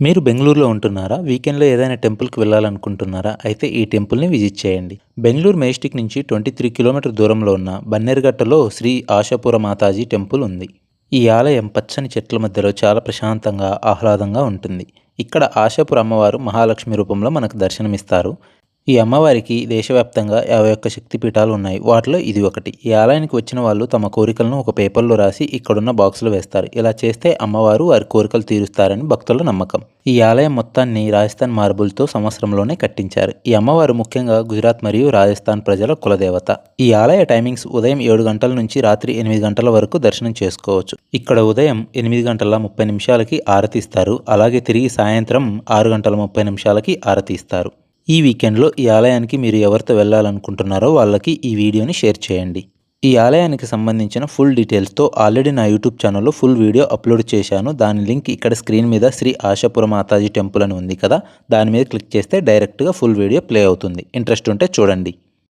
మీరు బెంగళూరులో ఉంటున్నారా? వీకెండ్లో ఏదైనా టెంపుల్కి వెళ్ళాలనుకుంటున్నారా? అయితే ఈ టెంపుల్ని విజిట్ చేయండి. బెంగళూరు మేస్టిక్ నుంచి ట్వంటీ త్రీ కిలోమీటర్ దూరంలో ఉన్న బన్నేరుగట్టలో శ్రీ ఆశాపుర మాతాజీ టెంపుల్ ఉంది. ఈ ఆలయం పచ్చని చెట్ల మధ్యలో చాలా ప్రశాంతంగా ఆహ్లాదంగా ఉంటుంది. ఇక్కడ ఆశాపుర అమ్మవారు మహాలక్ష్మి రూపంలో మనకు దర్శనమిస్తారు. ఈ అమ్మవారికి దేశవ్యాప్తంగా యాభై ఒక్క శక్తిపీఠాలు ఉన్నాయి. వాటిలో ఇది ఒకటి. ఈ ఆలయానికి వచ్చిన వాళ్ళు తమ కోరికలను ఒక పేపర్లో రాసి ఇక్కడున్న బాక్సులో వేస్తారు. ఇలా చేస్తే అమ్మవారు వారి కోరికలు తీరుస్తారని భక్తుల నమ్మకం. ఈ ఆలయం మొత్తాన్ని రాజస్థాన్ మార్బుల్తో సంవత్సరంలోనే కట్టించారు. ఈ అమ్మవారు ముఖ్యంగా గుజరాత్ మరియు రాజస్థాన్ ప్రజల కులదేవత. ఈ ఆలయ టైమింగ్స్ ఉదయం ఏడు గంటల నుంచి రాత్రి ఎనిమిది గంటల వరకు దర్శనం చేసుకోవచ్చు. ఇక్కడ ఉదయం ఎనిమిది గంటల ముప్పై నిమిషాలకి ఆరతి ఇస్తారు అలాగే తిరిగి సాయంత్రం ఆరు గంటల ముప్పై నిమిషాలకి ఆరతి ఇస్తారు ఈ వీకెండ్లో ఈ ఆలయానికి మీరు ఎవరితో వెళ్ళాలనుకుంటున్నారో వాళ్ళకి ఈ వీడియోని షేర్ చేయండి. ఈ ఆలయానికి సంబంధించిన ఫుల్ డీటెయిల్స్తో ఆల్రెడీ నా యూట్యూబ్ ఛానల్లో ఫుల్ వీడియో అప్లోడ్ చేశాను. దాని లింక్ ఇక్కడ స్క్రీన్ మీద శ్రీ ఆశాపుర మాతాజీ టెంపుల్ అని ఉంది కదా దాని మీద క్లిక్ చేస్తే డైరెక్ట్గా ఫుల్ వీడియో ప్లే అవుతుంది. ఇంట్రెస్ట్ ఉంటే చూడండి.